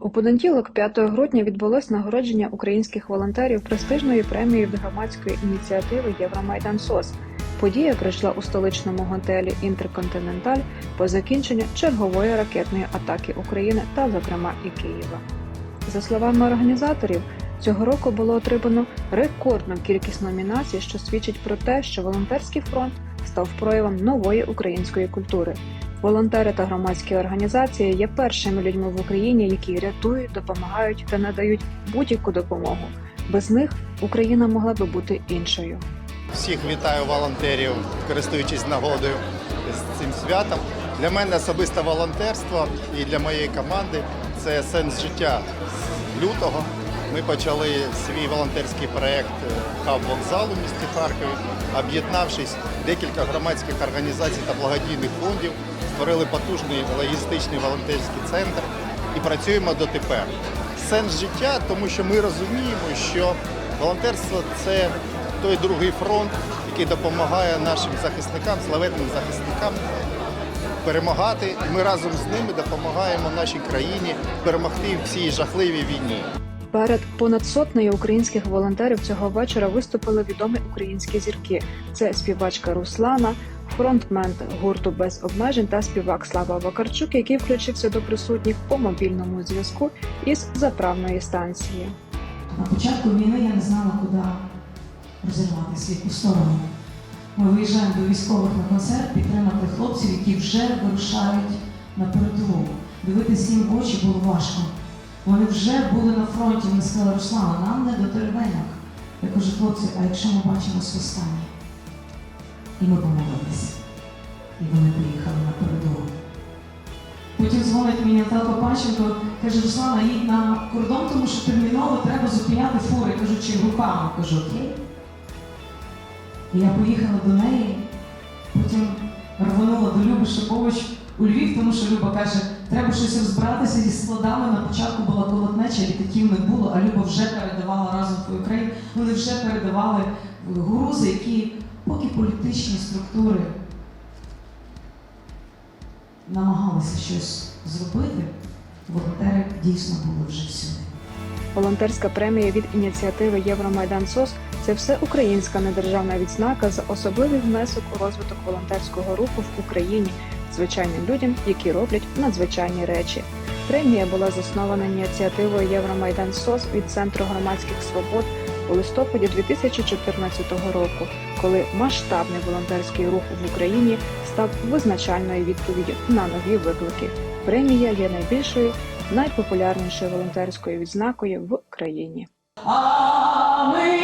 У понеділок, 5 грудня, відбулось нагородження українських волонтерів престижною премією від громадської ініціативи Євромайдан СОС. Подія пройшла у столичному готелі Інтерконтиненталь по закінченню чергової ракетної атаки України та, зокрема, і Києва. За словами організаторів, цього року було отримано рекордну кількість номінацій, що свідчить про те, що волонтерський фронт став проявом нової української культури. Волонтери та громадські організації є першими людьми в Україні, які рятують, допомагають та надають будь-яку допомогу. Без них Україна могла би бути іншою. Всіх вітаю волонтерів, користуючись нагодою з цим святом. Для мене особисто волонтерство і для моєї команди це сенс життя. З лютого ми почали свій волонтерський проєкт хаб вокзалу в місті Харкові, об'єднавшись декілька громадських організацій та благодійних фондів, створили потужний логістичний волонтерський центр і працюємо дотепер. Сенс життя, тому що ми розуміємо, що волонтерство це той другий фронт, який допомагає нашим захисникам, славетним захисникам перемагати. І ми разом з ними допомагаємо нашій країні перемогти в цій жахливій війні. Перед понад сотнею українських волонтерів цього вечора виступили відомі українські зірки. Це співачка Руслана, фронтмен гурту без обмежень та співак Слава Вакарчук, який включився до присутніх по мобільному зв'язку із заправної станції. На початку війни я не знала, куди розірватися, яку сторону. Ми виїжджаємо до військових на концерт підтримати хлопців, які вже вирушають на передову. Дивитися їм в очі було важко. Вони вже були на фронті, вони сказали, Руслана, нам не до теревенях. Я кажу, хлопці, а якщо ми бачимось останні? І ми помолилися. І вони приїхали на передову. Потім дзвонить мені Наталка Панченко, каже, Руслана, їдь на кордон, тому що терміново треба зупиняти фури. Кажу, чи руками? Кажу, окей. І я поїхала до неї, потім рванула до Люби Шипович у Львів, тому що Люба каже, треба щось розбиратися зі складами. На початку була колотнеча, літаків не було, а Люба вже передавала разом твою країну. Вони вже передавали грузи, які поки політичні структури намагалися щось зробити, волонтери дійсно були вже всюди. Волонтерська премія від ініціативи Євромайдан СОС це всеукраїнська недержавна відзнака за особливий внесок у розвиток волонтерського руху в Україні звичайним людям, які роблять надзвичайні речі. Премія була заснована ініціативою Євромайдан СОС від Центру громадських свобод у листопаді 2014 року, коли масштабний волонтерський рух в Україні став визначальною відповіддю на нові виклики. Премія є найбільшою найпопулярнішою волонтерською відзнакою в країні. А ми